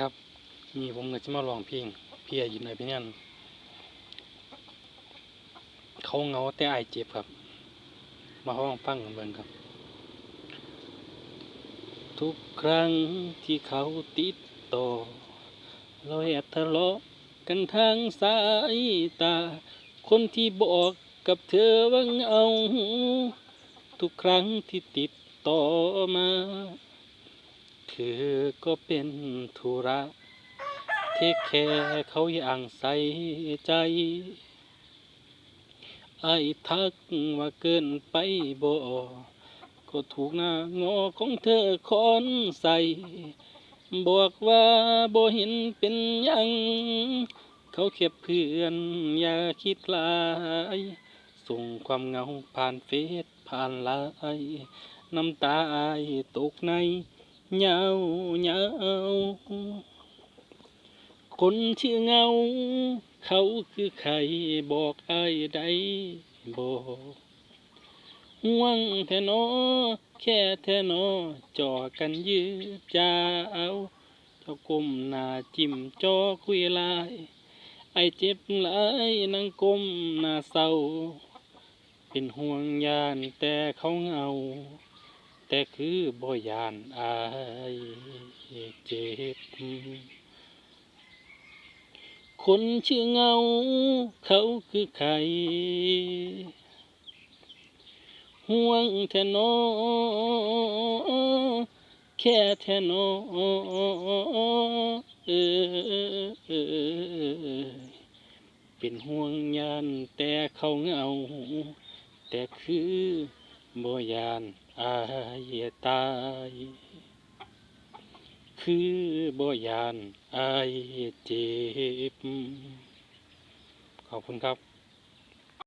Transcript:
ครับนี่ผมก็จะมาลองเพลงเพียยินในพี่นันเขาเงาแต่อายเจ็บครับ มาห้องฟังกันเบิ่งครับ ทุกครั้งที่เขาติดต่อเราแอบทะเลาะกันทางสายตา คนที่บอกกับเธอว่าเอา ทุกครั้งที่ติดต่อมา เธอก็เป็นธุระเทคแคร์เขาอย่างใส่ใจ ไอ้ทักว่าเกินไปบ่ก็ถูกหน้างอของเธอคอนใส่บอกว่าบ่เห็นเป็นยัง เขาแค่เพื่อนอย่าคิดลาย ส่งความเหงาผ่านเฟซผ่านไลน์น้ำตาอายตกใน เหงาเหงาคนชื่อเงา เขาคือใครบอกไอายได้บอกห่วงแท่นอแค่แท่นอจ่อกันยืดยาวเจ้าก้มหน้าจิ้มจอคุยไลาย ไอเจ็บหลายนั่งก้มหน้าเศร้า เป็นห่วงยานแต่เขาเงา แต่คือบ่ยานอายเจ็บ คนชื่อเงา เขาคือใคร ห่วงแท่นอแค่แท่นอเออเออเป็นห่วงยานแต่เขาเงา แต่คือ บยานอายตาย คือบยานอายเจ็บ ขอบคุณครับ